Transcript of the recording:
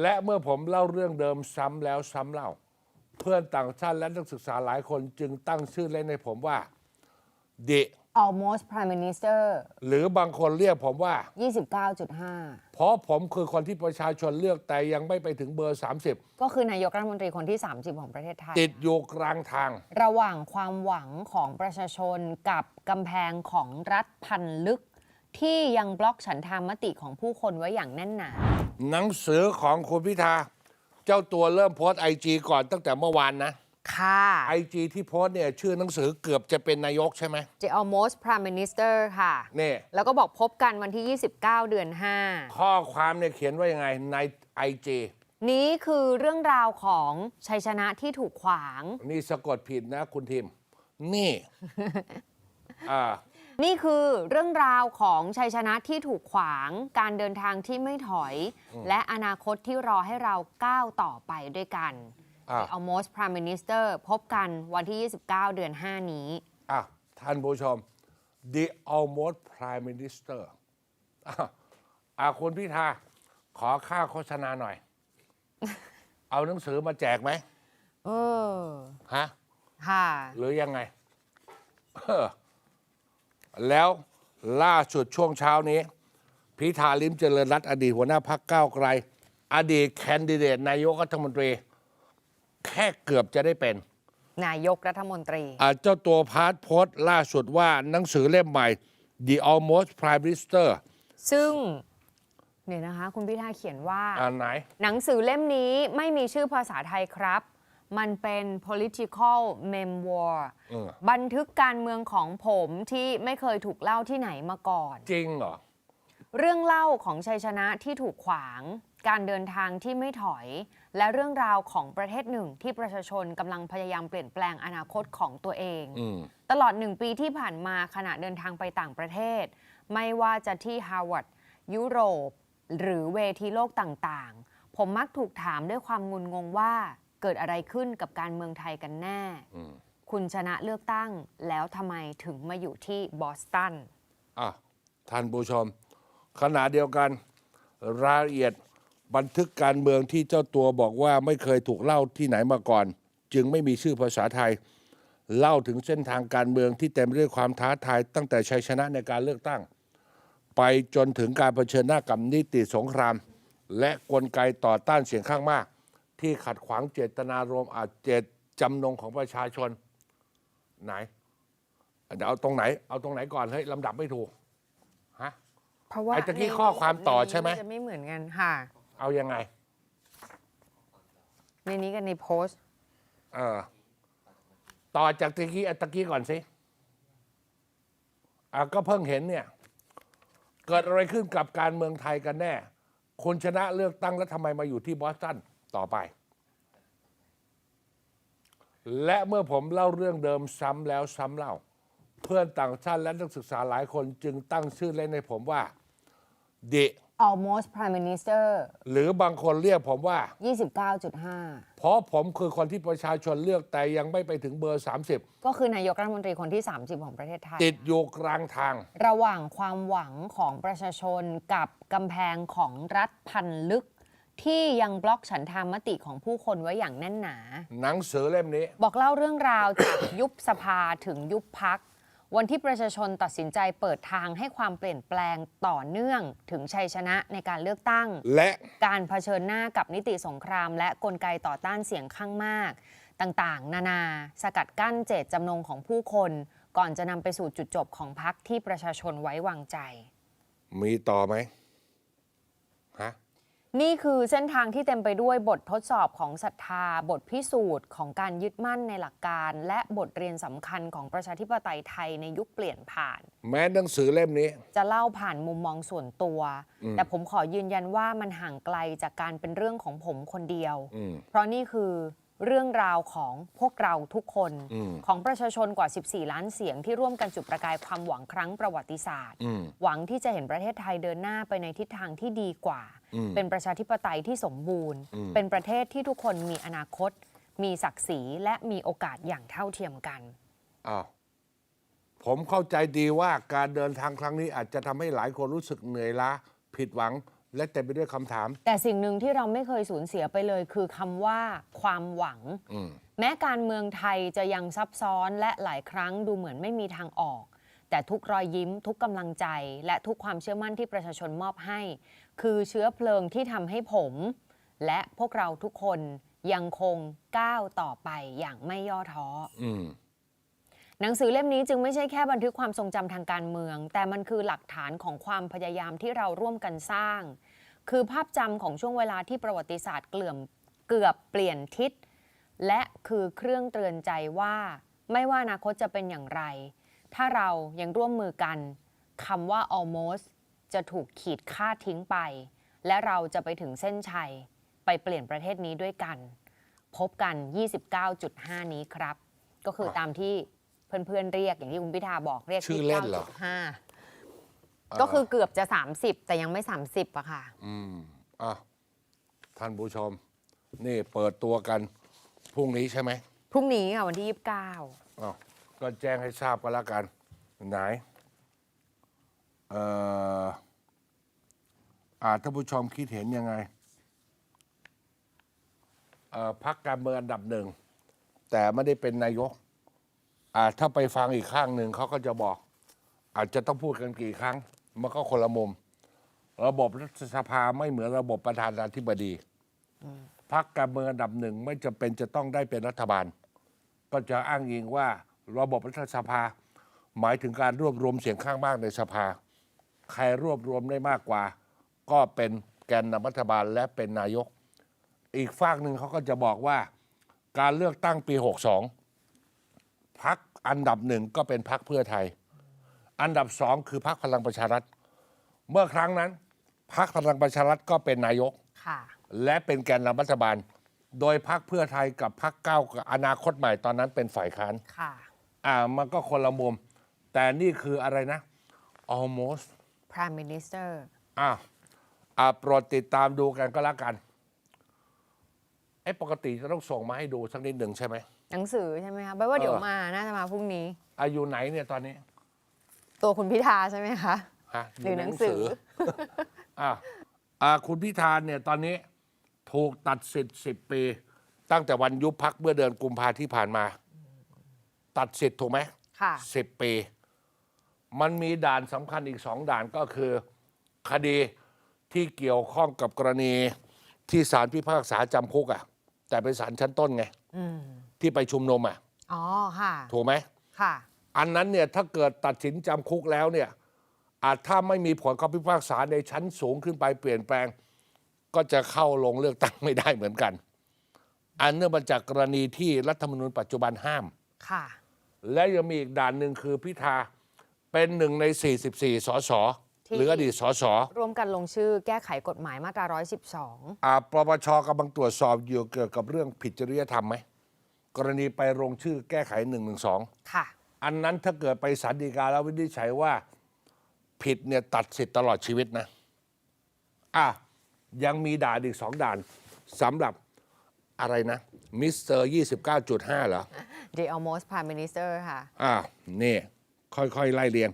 และเมื่อผมเล่าเรื่องเดิมซ้ำแล้วซ้ำเล่า เพื่อนต่างชาติและนักศึกษาหลายคนจึงตั้งชื่อเล่นให้ผมว่าดิ almost prime minister หรือบางคนเรียกผมว่า 29.5 เพราะผมคือคนที่ประชาชนเลือกแต่ยังไม่ไปถึงเบอร์ก็คือนายกรัฐมนตรีคนที่ 30 ของประเทศไทย30ติดอยู่กลางทาง ระหว่างความหวังของประชาชนกับกำแพงของรัฐพันลึก ที่ยังบล็อกฉันทามติของผู้คนไว้อย่างแน่นหนา หนังสือของคุณพิธา เจ้าตัวเริ่มโพสไอจีก่อนตั้งแต่เมื่อวานนะค่ะ ไอจีที่โพสต์เนี่ยชื่อหนังสือเกือบจะเป็นนายกใช่ไหม The almost prime minister ค่ะ นี่ แล้วก็บอกพบกันวันที่ 29 เดือนข้อความเนี่ยเขียนว่ายังไงในไอจี5นี้คือเรื่องราวของชัยชนะที่ถูกขวาง นี่สะกดผิดนะคุณทิม นี่ อ่า นี่คือเรื่องราวของชัยชนะที่ถูกขวาง การเดินทางที่ไม่ถอย และอนาคตที่รอให้เราก้าวต่อไปด้วยกันอะ The almost prime minister พบกันวันที่ 29 เดือน 5 นี้ อะท่านผู้ชม the almost prime minister อะอะคุณพิธา ขอค่าโฆษณาหน่อย เอาหนังสือมาแจกไหมเออ ฮะ ค่ะ หรือยังไงเออ แล้วล่าสุดช่วงเช้านี้ พิธาลิมเจริญรัตน์อดีตหัวหน้าพักก้าวไกล อดีตแคนดิเดตนายกรัฐมนตรี แค่เกือบจะได้เป็น นายกรัฐมนตรี อะเจ้าตัวพาร์ทโพสต์ล่าสุดว่าหนังสือเล่มใหม่ The Almost Prime Minister ซึ่งเนี่ยนะคะ คุณพิธาเขียนว่า อ่านไหน หนังสือเล่มนี้ไม่มีชื่อภาษาไทยครับ มันเป็น political memoir เออ บันทึกการเมืองของผมที่ไม่เคยถูกเล่าที่ไหนมาก่อน จริงเหรอ เรื่องเล่าของชัยชนะที่ถูกขวาง การเดินทางที่ไม่ถอย และเรื่องราวของประเทศหนึ่งที่ประชาชนกำลังพยายามเปลี่ยนแปลงอนาคตของตัวเอง อืม ตลอดหนึ่งปีที่ผ่านมาขณะเดินทางไปต่างประเทศ ไม่ว่าจะที่ฮาร์วาร์ดยุโรป หรือเวทีโลกต่างๆ ผมมักถูกถามด้วยความงุนงงว่า เกิดอะไรขึ้นกับการเมืองไทยกันแน่อืมคุณชนะเลือกตั้งแล้วทำไมถึงมาอยู่ที่บอสตันอะท่านผู้ชม ขณะเดียวกัน รายละเอียดบันทึกการเมืองที่เจ้าตัวบอกว่าไม่เคยถูกเล่าที่ไหนมาก่อน จึงไม่มีชื่อภาษาไทย เล่าถึงเส้นทางการเมืองที่เต็มไปด้วยความท้าทาย ตั้งแต่ชัยชนะในการเลือกตั้ง ไปจนถึงการเผชิญหน้ากับนิติสงคราม และกลไกต่อต้านเสียงข้างมาก ที่ขัดขวางเจตนารมณ์อาจเจตจำนงของประชาชนไหนเดี๋ยวเอาตรงไหน เอาตรงไหนก่อนเฮ้ยลำดับไม่ถูกฮะ เพราะว่าไอ้ตะกี้ข้อความต่อใช่ไหมนจะไม่เหมือนกันค่ะ เอายังไง ในนี้กันในโพสต์เออ ต่อจากตะกี้อะตะกี้ก่อนสิอะก็เพิ่งเห็นเนี่ย เกิดอะไรขึ้นกับการเมืองไทยกันแน่ คุณชนะเลือกตั้งแล้วทำไมมาอยู่ที่บอสตัน ต่อไป และเมื่อผมเล่าเรื่องเดิมซ้ำแล้วซ้ำเล่า เพื่อนต่างชาติและนักศึกษาหลายคนจึงตั้งชื่อเล่นให้ผมว่าดิ almost prime minister หรือบางคนเรียกผมว่า 29.5 เพราะผมคือคนที่ประชาชนเลือกแต่ยังไม่ไปถึงเบอร์ 30 ก็คือนายกรัฐมนตรีคนที่ 30 ของประเทศไทย ติดอยู่กลางทาง ระหว่างความหวังของประชาชนกับกำแพงของรัฐพันลึก ที่ยังบล็อกฉันทามติของผู้คนไว้อย่างแน่นหนา หนังสือเล่มนี้ บอกเล่าเรื่องราวจาก ยุบสภาถึงยุบพัก วันที่ประชาชนตัดสินใจเปิดทางให้ความเปลี่ยนแปลงต่อเนื่องถึงชัยชนะในการเลือกตั้ง และการเผชิญหน้ากับนิติสงคราม และกลไกต่อต้านเสียงข้างมาก ต่างๆ นานา สกัดกั้นเจตจำนงของผู้คน ก่อนจะนำไปสู่จุดจบของพักที่ประชาชนไว้วางใจ มีต่อไหมฮะ นี่คือเส้นทางที่เต็มไปด้วยบททดสอบของศรัทธา บทพิสูจน์ของการยึดมั่นในหลักการ และบทเรียนสำคัญของประชาธิปไตยไทยในยุคเปลี่ยนผ่าน แม้หนังสือเล่มนี้ จะเล่าผ่านมุมมองส่วนตัว แต่ผมขอยืนยันว่ามันห่างไกลจากการเป็นเรื่องของผมคนเดียวอืมเพราะนี่คือ เรื่องราวของพวกเราทุกคนอืมของประชาชนกว่า 14 ล้านเสียงที่ร่วมกันจุดประกายความหวังครั้งประวัติศาสตร์อืมหวังที่จะเห็นประเทศไทยเดินหน้าไปในทิศทางที่ดีกว่าอืมเป็นประชาธิปไตยที่สมบูรณ์อืมเป็นประเทศที่ทุกคนมีอนาคต มีศักดิ์ศรีและมีโอกาสอย่างเท่าเทียมกันอ้าวผมเข้าใจดีว่าการเดินทางครั้งนี้อาจจะทำให้หลายคนรู้สึกเหนื่อยล้าผิดหวัง และเต็มไปด้วยคำถาม แต่สิ่งหนึ่งที่เราไม่เคยสูญเสียไปเลย คือคำว่าความหวัง อืม แม้การเมืองไทยจะยังซับซ้อนและหลายครั้งดูเหมือนไม่มีทางออก แต่ทุกรอยยิ้ม ทุกกำลังใจ และทุกความเชื่อมั่นที่ประชาชนมอบให้ คือเชื้อเพลิงที่ทำให้ผม และพวกเราทุกคนยังคงก้าวต่อไปอย่างไม่ย่อท้อ อืม หนังสือเล่มนี้จึงไม่ใช่แค่บันทึกความทรงจำทางการเมือง แต่มันคือหลักฐานของความพยายามที่เราร่วมกันสร้าง คือภาพจำของช่วงเวลาที่ประวัติศาสตร์เกลื่อมเกือบเปลี่ยนทิศ และคือเครื่องเตือนใจว่า ไม่ว่าอนาคตจะเป็นอย่างไร ถ้าเรายังร่วมมือกันคำว่า almost จะถูกขีดค่าทิ้งไป และเราจะไปถึงเส้นชัย ไปเปลี่ยนประเทศนี้ด้วยกัน พบกัน 29.5 นี้ครับ ก็คือตามที่ เพื่อนๆเรียกอย่างที่คุณพิธาบอกเรียกชื่อเล่นเหรอ29.5ก็คือเกือบจะ 30 แต่ยังไม่ 30อะค่ะ อืมอะท่านผู้ชม นี่เปิดตัวกัน พรุ่งนี้ใช่ไหมพรุ่งนี้ค่ะวันที่อ้าวก็แจ้งให้ทราบกันแล้วกัน ไหน เอ่ออ่าท่านผู้ชมคิดเห็นยังไง เอ่อพักการเมืองอันดับหนึ่ง แต่ไม่ได้เป็นนายก อ่าถ้าไปฟังอีกข้างหนึ่งเขาก็จะบอก อาจจะต้องพูดกันกี่ครั้ง มันก็คนละมุม ระบบรัฐสภาไม่เหมือนระบบประธานาธิบดีพักการเมืองอันดับหนึ่งไม่จำเป็นจะต้องได้เป็นรัฐบาล ก็จะอ้างอิงว่าระบบรัฐสภา หมายถึงการรวบรวมเสียงข้างมากในสภา ใครรวบรวมได้มากกว่า ก็เป็นแกนนำรัฐบาลและเป็นนายก อีกฝากหนึ่งเขาก็จะบอกว่า การเลือกตั้งปี 62 พักอันดับหนึ่งก็เป็นพักเพื่อไทย อันดับสองคือพักพลังประชารัฐ เมื่อครั้งนั้นพักพลังประชารัฐก็เป็นนายก9ค่ะ และเป็นแกนนำรัฐบาล โดยพักเพื่อไทยกับพักก้าวกับอนาคตใหม่ตอนนั้นเป็นฝ่ายค้าน ค่ะ อ่ามันก็คนละมุม แต่นี่คืออะไรนะ almost Prime Minister อ่าอ่าโปรดติดตามดูกันก็แล้วกัน ไอ้ปกติจะต้องส่งมาให้ดูสักนิดหนึ่งใช่ไหม หนังสือใช่ไหมคะแปลว่าเดี๋ยวเออ มาน่าจะมาพรุ่งนี้ อายุไหนเนี่ยตอนนี้ตัวคุณพิธาใช่ไหมคะ ฮะหรือหนังสือ อ่าอ่าคุณพิธาเนี่ยตอนนี้ถูกตัดสิทธิ์สิบปี ตั้งแต่วันยุบพักเมื่อเดือนกุมภาที่ผ่านมา ตัดสิทธิ์ถูกไหม ค่ะ สิบปี มันมีด่านสำคัญอีกสองด่านก็คือ คดีที่เกี่ยวข้องกับกรณีที่ศาลพิพากษาจำคุกอะ แต่เป็นศาลชั้นต้นไงอืมที่ไปชุมนุมอะอ๋อค่ะถูกไหมค่ะ อันนั้นเนี่ยถ้าเกิดตัดสินจำคุกแล้วเนี่ย อาจถ้าไม่มีผลคำพิพากษาในชั้นสูงขึ้นไปเปลี่ยนแปลง ก็จะเข้าลงเลือกตั้งไม่ได้เหมือนกัน อันเนื่องมาจากกรณีที่รัฐธรรมนูญปัจจุบันห้าม ค่ะ และยังมีอีกด่านหนึ่งคือพิธาเป็นหนึ่งใน 44 สสที่ หรืออดีตสสร่วมกันลงชื่อแก้ไขกฎหมายมาตรา 112 อ่าปปชกำลังตรวจสอบอยู่เกี่ยวกับเรื่องผิดจริยธรรมไหมกรณีไปลงชื่อแก้ไข1นึค่ะ อันนั้นถ้าเกิดไปศาลฎีกาแล้ววินิจฉัยว่า ผิดเนี่ยตัดสิทธิ์ตลอดชีวิตนะ อะ ยังมีด่านอีกสองด่านสำหรับอะไรนะ มิสเตอร์29.5เหรอ The almost Prime Minister ค่ะ อ่านี่ ค่อยๆ ไล่เรียง